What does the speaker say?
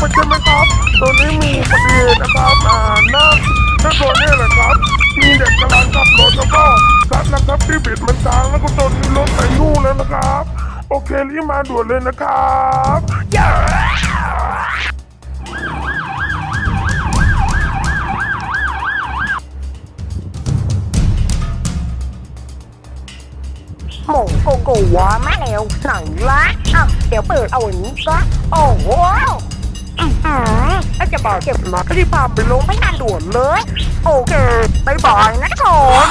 ตอนนี้มีอุบัติเหตุนะครับอ่าหน้าหน้าซอยเนี่ยแหละครับ มีเด็กกำลังขับรถแล้วก็ซัดนะครับที่บิดมันกลางแล้วก็ตอนนี้รถไปนู่นแล้วนะครับ โอเครีบมาด่วนเลยนะครับย่าหมูกูกูวะมาเร็วหน่อยละอะเดี๋ยวเปิดเอาอย่างนี้ซะโอ้โห อือหือถ้าจะบอกเจ็บมาก็รีบพาไปลงไม่นานด่วนเลย โอเคบายบายนะทุกคน